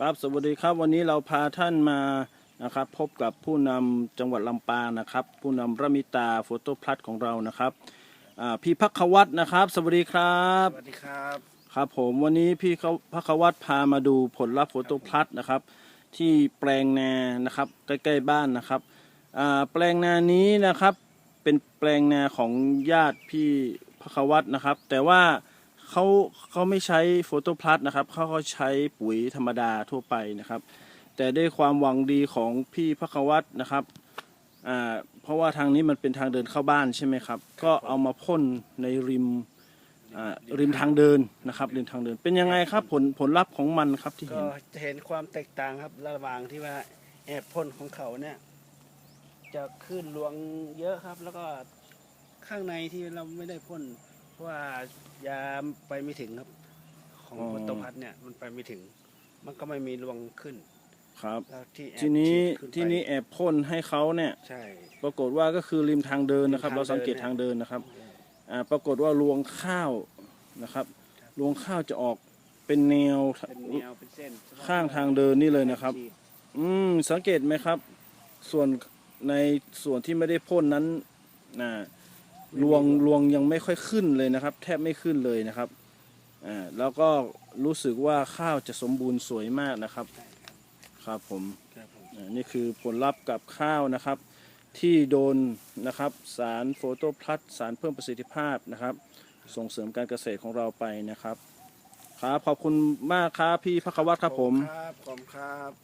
ครับสวัสดีครับวันนี้เราพาท่านมานะครับพบกับผู้นำจังหวัดลำปางนะครับ ผู้นำระมิตาโฟโต้พลัสของเรานะครับอ่าพี่พักวัตนะครับ สวัสดีครับสวัสดีครับครับผมวันนี้พี่เขาพักวัตพามาดูผลลัพธ์โฟโต้พลัสนะครับ ที่แปลงนานะครับใกล้ๆบ้านนะครับอ่าแปลงนานี้นะครับเป็นแปลงนาของญาติพี่พักวัตนะครับ แต่ว่า เขาเขาไม่ใช้โฟโต้พลัสนะครับเขาเขาใช้ปุ๋ยธรรมดาทั่วไปนะครับ แต่ด้วยความหวังดีของพี่พักวัตนะครับอ่าเพราะว่าทางนี้มันเป็นทางเดินเข้าบ้านใช่ไหมครับ ก็เอามาพ่นในริมอ่าริมทางเดินนะครับริมทางเดิน เป็นยังไงครับผลผลลัพธ์ของมันครับที่ก็เห็นจะเห็นความแตกต่างครับระหว่างที่ว่าแอบพ่นของเขาเนี่ย จะขึ้นรวงเยอะครับ แล้วก็ข้างในที่เราไม่ได้พ่น เพราะว่ายาไปไม่ถึงครับ ของพุทธพัฒน์เนี่ยมันไปไม่ถึง มันก็ไม่มีรวงขึ้นครับ แล้วที่แอบทีนี้ฉีดขึ้ไปที่นี้แอบพ่นให้เขาเนี่ย ใช่ ปรากฏว่าก็คือริมทางเดินนะครับ ริมทางเราสังเกตเดิน ทางเดินนะครับอ่าปรากฏว่ารวงข้าวนะครับรวงข้าวจะออกเป็นแนว เป็นแนวเป็นเส้นข้างทางเดินนี่เลยนะครับ ฉีดอืมสังเกตไหมครับ ส่วนในส่วนที่ไม่ได้พ่นนั้นนะ รวงรวงยังไม่ค่อยขึ้นเลยนะครับ แทบไม่ขึ้นเลยนะครับอ่าแล้วก็รู้สึกว่าข้าวจะสมบูรณ์สวยมากนะครับครับผมครับผมอ่านี่คือผลลัพธ์กับข้าวนะครับ ที่โดนนะครับสารโฟโตพลัสสารเพิ่มประสิทธิภาพนะครับ ส่งเสริมการเกษตรของเราไปนะครับ ครับขอบคุณมากครับพี่พักวัตรครับผม ครับขอบคุณครับ